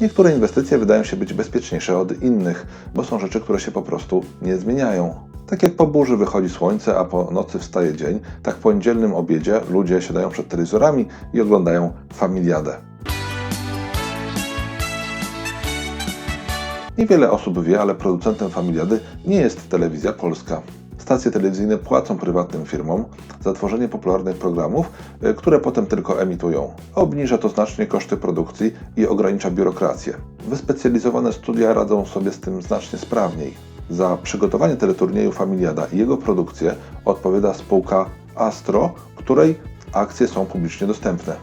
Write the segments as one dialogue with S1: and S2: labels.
S1: Niektóre inwestycje wydają się być bezpieczniejsze od innych, bo są rzeczy, które się po prostu nie zmieniają. Tak jak po burzy wychodzi słońce, a po nocy wstaje dzień, tak po niedzielnym obiedzie ludzie siadają przed telewizorami i oglądają familiadę. Niewiele osób wie, ale producentem familiady nie jest telewizja polska. Stacje telewizyjne płacą prywatnym firmom za tworzenie popularnych programów, y, które potem tylko emitują. Obniża to znacznie koszty produkcji i ogranicza biurokrację. Wyspecjalizowane studia radzą sobie z tym znacznie sprawniej. Za przygotowanie teleturnieju Familiada i jego produkcję odpowiada spółka Astro, której akcje są publicznie dostępne.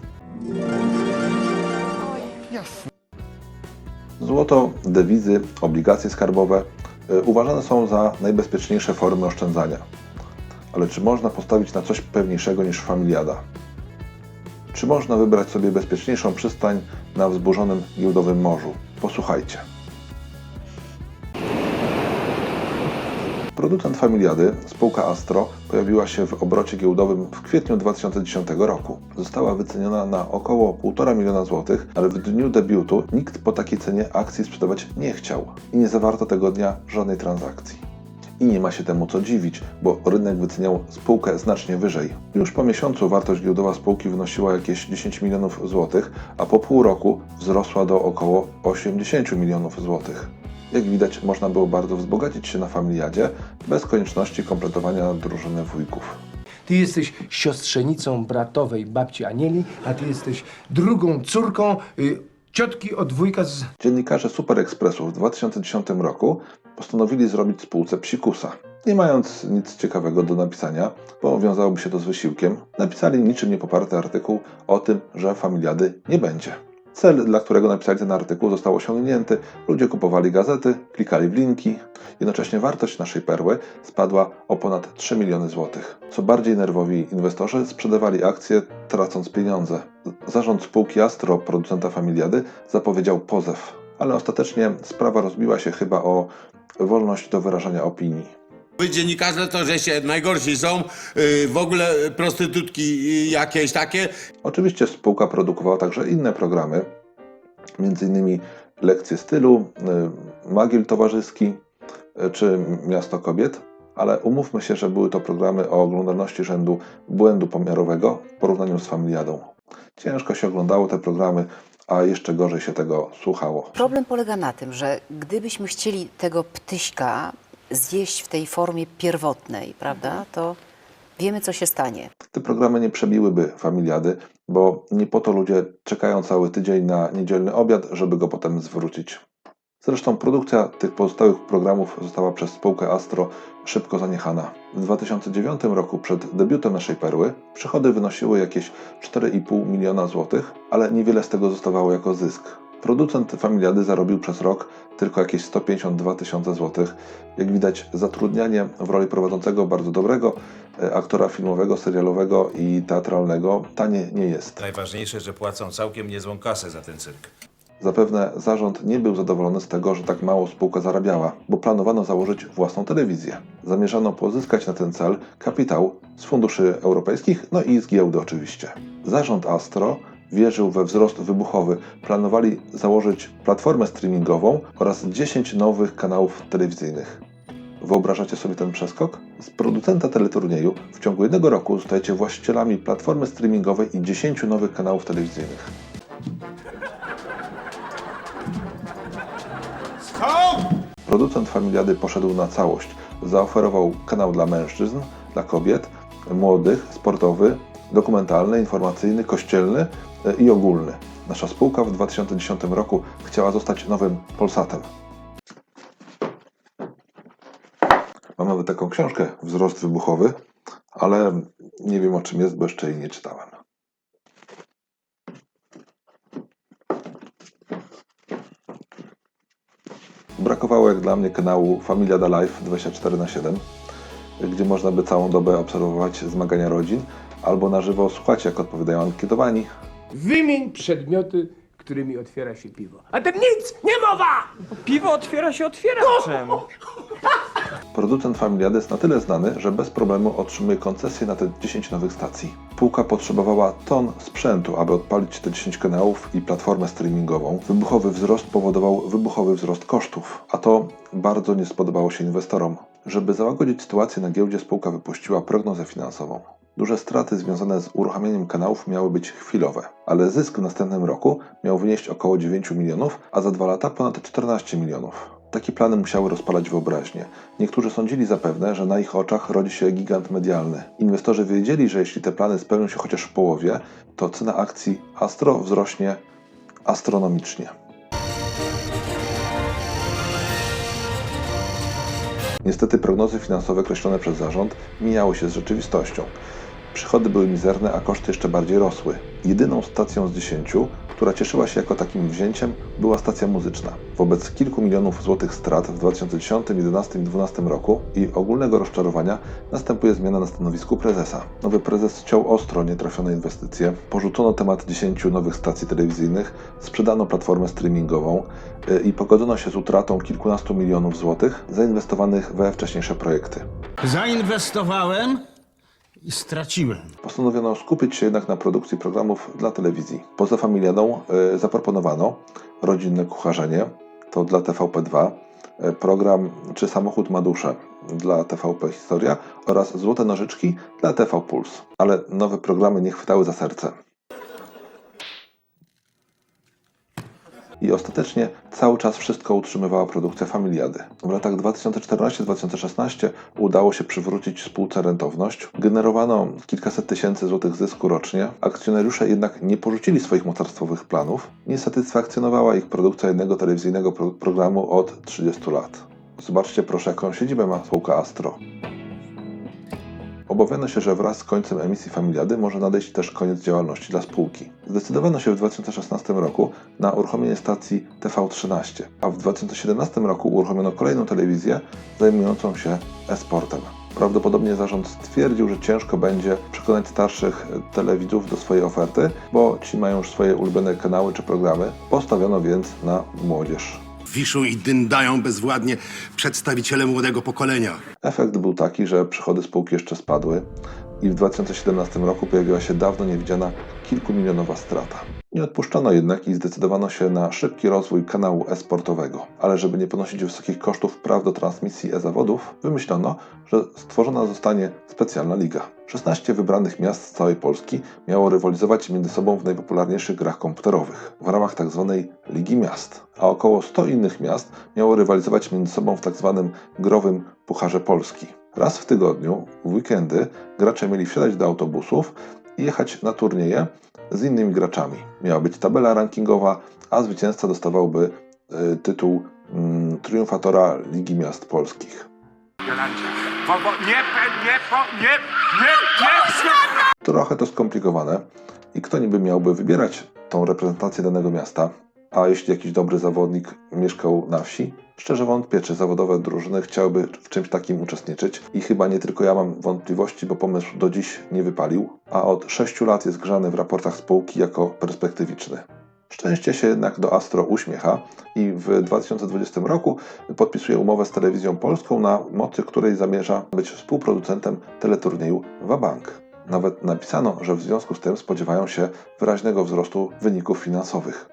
S1: Złoto, dewizy, obligacje skarbowe uważane są za najbezpieczniejsze formy oszczędzania. Ale czy można postawić na coś pewniejszego niż familiada? Czy można wybrać sobie bezpieczniejszą przystań na wzburzonym giełdowym morzu? Posłuchajcie. Producent familiady, spółka Astro, pojawiła się w obrocie giełdowym w kwietniu 2010 roku. Została wyceniona na około 1,5 miliona złotych, ale w dniu debiutu nikt po takiej cenie akcji sprzedawać nie chciał i nie zawarto tego dnia żadnej transakcji. I nie ma się temu co dziwić, bo rynek wyceniał spółkę znacznie wyżej. Już po miesiącu wartość giełdowa spółki wynosiła jakieś 10 milionów złotych, a po pół roku wzrosła do około 80 milionów złotych. Jak widać, można było bardzo wzbogacić się na familiadzie bez konieczności kompletowania drużyny wujków.
S2: Ty jesteś siostrzenicą bratowej babci Anieli, a ty jesteś drugą córką y, ciotki od wujka z...
S1: Dziennikarze Super Expressu w 2010 roku postanowili zrobić spółce psikusa. Nie mając nic ciekawego do napisania, bo wiązałoby się to z wysiłkiem, napisali niczym nie poparty artykuł o tym, że familiady nie będzie. Cel, dla którego napisali ten artykuł, został osiągnięty. Ludzie kupowali gazety, klikali w linki. Jednocześnie wartość naszej perły spadła o ponad 3 miliony złotych. Co bardziej nerwowi inwestorzy sprzedawali akcje, tracąc pieniądze. Zarząd spółki Astro, producenta familiady, zapowiedział pozew. Ale ostatecznie sprawa rozbiła się chyba o wolność do wyrażania opinii.
S3: Wy dziennikarze to, że się najgorsi są, yy, w ogóle prostytutki yy, jakieś takie.
S1: Oczywiście spółka produkowała także inne programy, m.in. lekcje stylu, y, Magiel Towarzyski y, czy Miasto Kobiet, ale umówmy się, że były to programy o oglądalności rzędu błędu pomiarowego w porównaniu z Familiadą. Ciężko się oglądało te programy, a jeszcze gorzej się tego słuchało.
S4: Problem polega na tym, że gdybyśmy chcieli tego ptyśka zjeść w tej formie pierwotnej, prawda, to wiemy, co się stanie.
S1: Te programy nie przebiłyby familiady, bo nie po to ludzie czekają cały tydzień na niedzielny obiad, żeby go potem zwrócić. Zresztą produkcja tych pozostałych programów została przez spółkę Astro szybko zaniechana. W 2009 roku, przed debiutem naszej perły, przychody wynosiły jakieś 4,5 miliona złotych, ale niewiele z tego zostawało jako zysk. Producent familiady zarobił przez rok tylko jakieś 152 tysiące złotych. Jak widać, zatrudnianie w roli prowadzącego bardzo dobrego e, aktora filmowego, serialowego i teatralnego tanie nie jest.
S5: Najważniejsze, że płacą całkiem niezłą kasę za ten cyrk.
S1: Zapewne zarząd nie był zadowolony z tego, że tak mało spółka zarabiała, bo planowano założyć własną telewizję. Zamierzano pozyskać na ten cel kapitał z funduszy europejskich, no i z giełdy oczywiście. Zarząd Astro wierzył we wzrost wybuchowy. Planowali założyć platformę streamingową oraz 10 nowych kanałów telewizyjnych. Wyobrażacie sobie ten przeskok? Z producenta teleturnieju w ciągu jednego roku zostajecie właścicielami platformy streamingowej i 10 nowych kanałów telewizyjnych. Producent Familiady poszedł na całość. Zaoferował kanał dla mężczyzn, dla kobiet, młodych, sportowy, dokumentalny, informacyjny, kościelny i ogólny. Nasza spółka w 2010 roku chciała zostać nowym Polsatem. Mam nawet taką książkę Wzrost wybuchowy, ale nie wiem o czym jest, bo jeszcze jej nie czytałem. Brakowało jak dla mnie kanału Familiada Life 24 na 7 gdzie można by całą dobę obserwować zmagania rodzin, albo na żywo słuchać, jak odpowiadają ankietowani.
S2: Wymień przedmioty, którymi otwiera się piwo. A ten nic, nie mowa!
S6: Piwo otwiera się otwieraczem.
S1: Producent Familiady jest na tyle znany, że bez problemu otrzymuje koncesję na te 10 nowych stacji. Spółka potrzebowała ton sprzętu, aby odpalić te 10 kanałów i platformę streamingową. Wybuchowy wzrost powodował wybuchowy wzrost kosztów, a to bardzo nie spodobało się inwestorom. Żeby załagodzić sytuację na giełdzie, spółka wypuściła prognozę finansową. Duże straty związane z uruchamianiem kanałów miały być chwilowe, ale zysk w następnym roku miał wynieść około 9 milionów, a za dwa lata ponad 14 milionów. Takie plany musiały rozpalać wyobraźnię. Niektórzy sądzili zapewne, że na ich oczach rodzi się gigant medialny. Inwestorzy wiedzieli, że jeśli te plany spełnią się chociaż w połowie, to cena akcji Astro wzrośnie astronomicznie. Niestety prognozy finansowe kreślone przez zarząd mijały się z rzeczywistością. Przychody były mizerne, a koszty jeszcze bardziej rosły. Jedyną stacją z dziesięciu, która cieszyła się jako takim wzięciem, była stacja muzyczna. Wobec kilku milionów złotych strat w 2010, 2011 i 2012 roku i ogólnego rozczarowania następuje zmiana na stanowisku prezesa. Nowy prezes ciął ostro nietrafione inwestycje, porzucono temat 10 nowych stacji telewizyjnych, sprzedano platformę streamingową yy, i pogodzono się z utratą kilkunastu milionów złotych zainwestowanych we wcześniejsze projekty.
S6: Zainwestowałem i straciłem.
S1: Postanowiono skupić się jednak na produkcji programów dla telewizji. Poza familiadą y, zaproponowano rodzinne kucharzenie, to dla TVP2, y, program Czy samochód ma duszę dla TVP Historia oraz Złote Nożyczki dla TV Puls. Ale nowe programy nie chwytały za serce. I ostatecznie cały czas wszystko utrzymywała produkcja Familiady. W latach 2014-2016 udało się przywrócić spółce rentowność. Generowano kilkaset tysięcy złotych zysku rocznie. Akcjonariusze jednak nie porzucili swoich mocarstwowych planów. Nie satysfakcjonowała ich produkcja jednego telewizyjnego pro programu od 30 lat. Zobaczcie proszę, jaką siedzibę ma spółka Astro. Obawiano się, że wraz z końcem emisji Familiady może nadejść też koniec działalności dla spółki. Zdecydowano się w 2016 roku na uruchomienie stacji TV13, a w 2017 roku uruchomiono kolejną telewizję zajmującą się e-sportem. Prawdopodobnie zarząd stwierdził, że ciężko będzie przekonać starszych telewidzów do swojej oferty, bo ci mają już swoje ulubione kanały czy programy. Postawiono więc na młodzież.
S7: Wiszą i dyndają bezwładnie przedstawiciele młodego pokolenia.
S1: Efekt był taki, że przychody spółki jeszcze spadły i w 2017 roku pojawiła się dawno niewidziana kilkumilionowa strata. Nie odpuszczono jednak i zdecydowano się na szybki rozwój kanału e-sportowego. Ale żeby nie ponosić wysokich kosztów praw do transmisji e-zawodów, wymyślono, że stworzona zostanie specjalna liga. 16 wybranych miast z całej Polski miało rywalizować między sobą w najpopularniejszych grach komputerowych w ramach tzw. Ligi Miast, a około 100 innych miast miało rywalizować między sobą w tzw. growym Pucharze Polski. Raz w tygodniu, w weekendy, gracze mieli wsiadać do autobusów i jechać na turnieje z innymi graczami. Miała być tabela rankingowa, a zwycięzca dostawałby y, tytuł mm, triumfatora Ligi Miast Polskich. Trochę to skomplikowane i kto niby miałby wybierać tą reprezentację danego miasta, a jeśli jakiś dobry zawodnik mieszkał na wsi? Szczerze wątpię, czy zawodowe drużyny chciałyby w czymś takim uczestniczyć i chyba nie tylko ja mam wątpliwości, bo pomysł do dziś nie wypalił, a od 6 lat jest grzany w raportach spółki jako perspektywiczny. Szczęście się jednak do Astro uśmiecha i w 2020 roku podpisuje umowę z telewizją polską, na mocy której zamierza być współproducentem teleturnieju Wabank. Nawet napisano, że w związku z tym spodziewają się wyraźnego wzrostu wyników finansowych.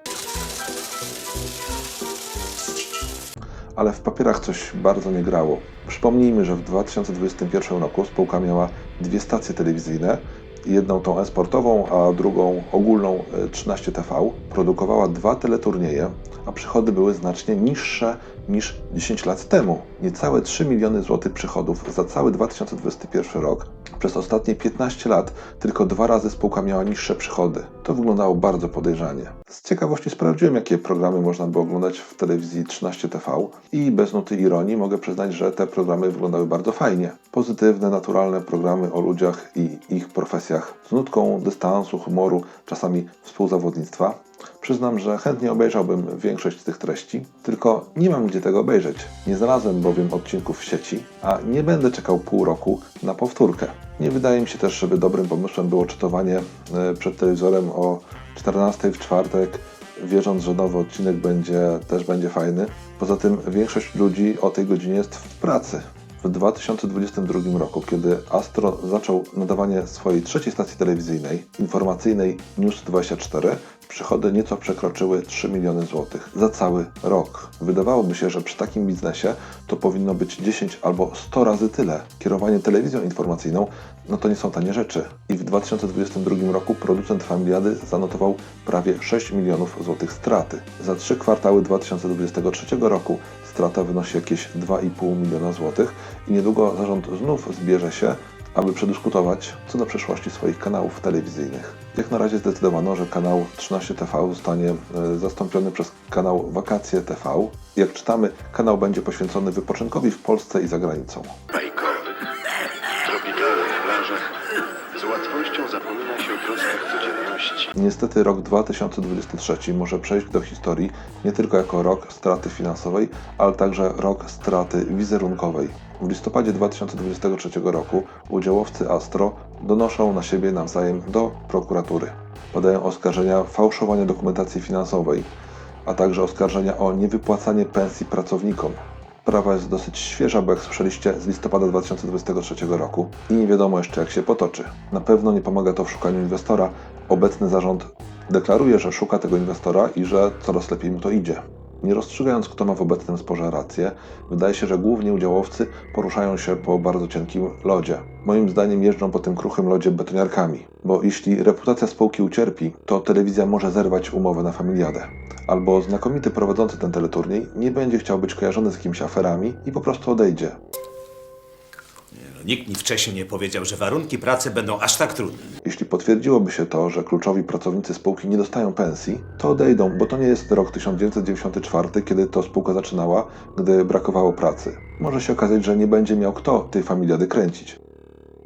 S1: Ale w papierach coś bardzo nie grało. Przypomnijmy, że w 2021 roku spółka miała dwie stacje telewizyjne, jedną tą e-sportową, a drugą ogólną e, 13TV. Produkowała dwa teleturnieje, a przychody były znacznie niższe niż 10 lat temu. Niecałe 3 miliony złotych przychodów za cały 2021 rok. Przez ostatnie 15 lat tylko dwa razy spółka miała niższe przychody. To wyglądało bardzo podejrzanie. Z ciekawości sprawdziłem, jakie programy można było oglądać w telewizji 13TV i bez nuty ironii mogę przyznać, że te programy wyglądały bardzo fajnie. Pozytywne, naturalne programy o ludziach i ich profesjach z nutką dystansu, humoru, czasami współzawodnictwa. Przyznam, że chętnie obejrzałbym większość tych treści, tylko nie mam gdzie tego obejrzeć. Nie znalazłem bowiem odcinków w sieci, a nie będę czekał pół roku na powtórkę. Nie wydaje mi się też, żeby dobrym pomysłem było czytowanie e, przed telewizorem o 14 w czwartek, wierząc, że nowy odcinek będzie, też będzie fajny. Poza tym większość ludzi o tej godzinie jest w pracy. W 2022 roku, kiedy Astro zaczął nadawanie swojej trzeciej stacji telewizyjnej, informacyjnej News24, przychody nieco przekroczyły 3 miliony złotych za cały rok. Wydawałoby się, że przy takim biznesie to powinno być 10 albo 100 razy tyle. Kierowanie telewizją informacyjną no to nie są tanie rzeczy. I w 2022 roku producent Familiady zanotował prawie 6 milionów złotych straty. Za trzy kwartały 2023 roku strata wynosi jakieś 2,5 miliona złotych i niedługo zarząd znów zbierze się, aby przedyskutować co do przyszłości swoich kanałów telewizyjnych. Jak na razie zdecydowano, że kanał 13TV zostanie e, zastąpiony przez kanał Wakacje TV. Jak czytamy, kanał będzie poświęcony wypoczynkowi w Polsce i za granicą. Niestety rok 2023 może przejść do historii nie tylko jako rok straty finansowej, ale także rok straty wizerunkowej. W listopadzie 2023 roku udziałowcy Astro donoszą na siebie nawzajem do prokuratury. Podają oskarżenia fałszowania dokumentacji finansowej, a także oskarżenia o niewypłacanie pensji pracownikom. Sprawa jest dosyć świeża, bo jak słyszeliście, z listopada 2023 roku i nie wiadomo jeszcze jak się potoczy. Na pewno nie pomaga to w szukaniu inwestora. Obecny zarząd deklaruje, że szuka tego inwestora i że coraz lepiej mu to idzie. Nie rozstrzygając, kto ma w obecnym sporze rację, wydaje się, że głównie udziałowcy poruszają się po bardzo cienkim lodzie. Moim zdaniem jeżdżą po tym kruchym lodzie betoniarkami, bo jeśli reputacja spółki ucierpi, to telewizja może zerwać umowę na familiadę. Albo znakomity prowadzący ten teleturniej nie będzie chciał być kojarzony z jakimiś aferami i po prostu odejdzie.
S5: Nikt mi wcześniej nie powiedział, że warunki pracy będą aż tak trudne.
S1: Jeśli potwierdziłoby się to, że kluczowi pracownicy spółki nie dostają pensji, to odejdą, bo to nie jest rok 1994, kiedy to spółka zaczynała, gdy brakowało pracy. Może się okazać, że nie będzie miał kto tej familiady kręcić.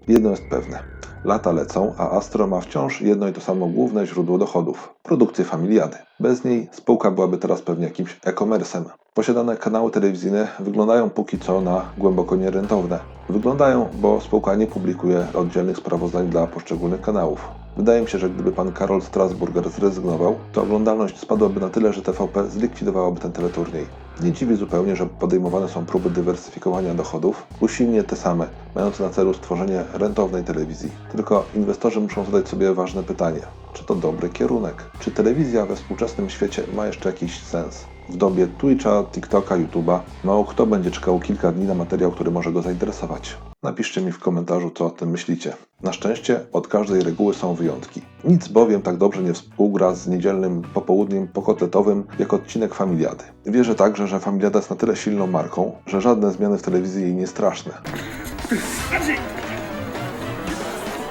S1: Jedno jest pewne. Lata lecą, a Astro ma wciąż jedno i to samo główne źródło dochodów produkcję familiady. Bez niej spółka byłaby teraz pewnie jakimś e-commerce'em. Posiadane kanały telewizyjne wyglądają póki co na głęboko nierentowne. Wyglądają, bo spółka nie publikuje oddzielnych sprawozdań dla poszczególnych kanałów. Wydaje mi się, że gdyby pan Karol Strasburger zrezygnował, to oglądalność spadłaby na tyle, że TVP zlikwidowałaby ten teleturniej. Nie dziwi zupełnie, że podejmowane są próby dywersyfikowania dochodów, usilnie te same, mające na celu stworzenie rentownej telewizji. Tylko inwestorzy muszą zadać sobie ważne pytanie. Czy to dobry kierunek? Czy telewizja we współczesnym świecie ma jeszcze jakiś sens? W dobie Twitcha, TikToka, YouTube'a mało kto będzie czekał kilka dni na materiał, który może go zainteresować. Napiszcie mi w komentarzu, co o tym myślicie. Na szczęście od każdej reguły są wyjątki. Nic bowiem tak dobrze nie współgra z niedzielnym popołudniem pokotletowym jak odcinek Familiady. Wierzę także, że Familiada jest na tyle silną marką, że żadne zmiany w telewizji jej nie straszne.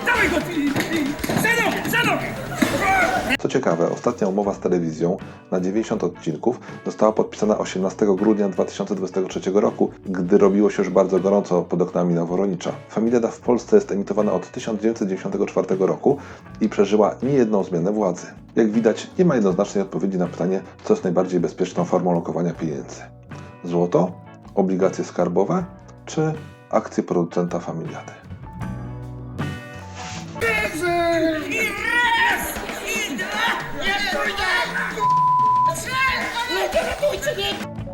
S8: Dawaj go! Za nogi!
S1: Co ciekawe, ostatnia umowa z telewizją na 90 odcinków została podpisana 18 grudnia 2023 roku, gdy robiło się już bardzo gorąco pod oknami Noworonicza. Familiada w Polsce jest emitowana od 1994 roku i przeżyła niejedną zmianę władzy. Jak widać, nie ma jednoznacznej odpowiedzi na pytanie, co jest najbardziej bezpieczną formą lokowania pieniędzy. Złoto, obligacje skarbowe czy akcje producenta Familiady? こい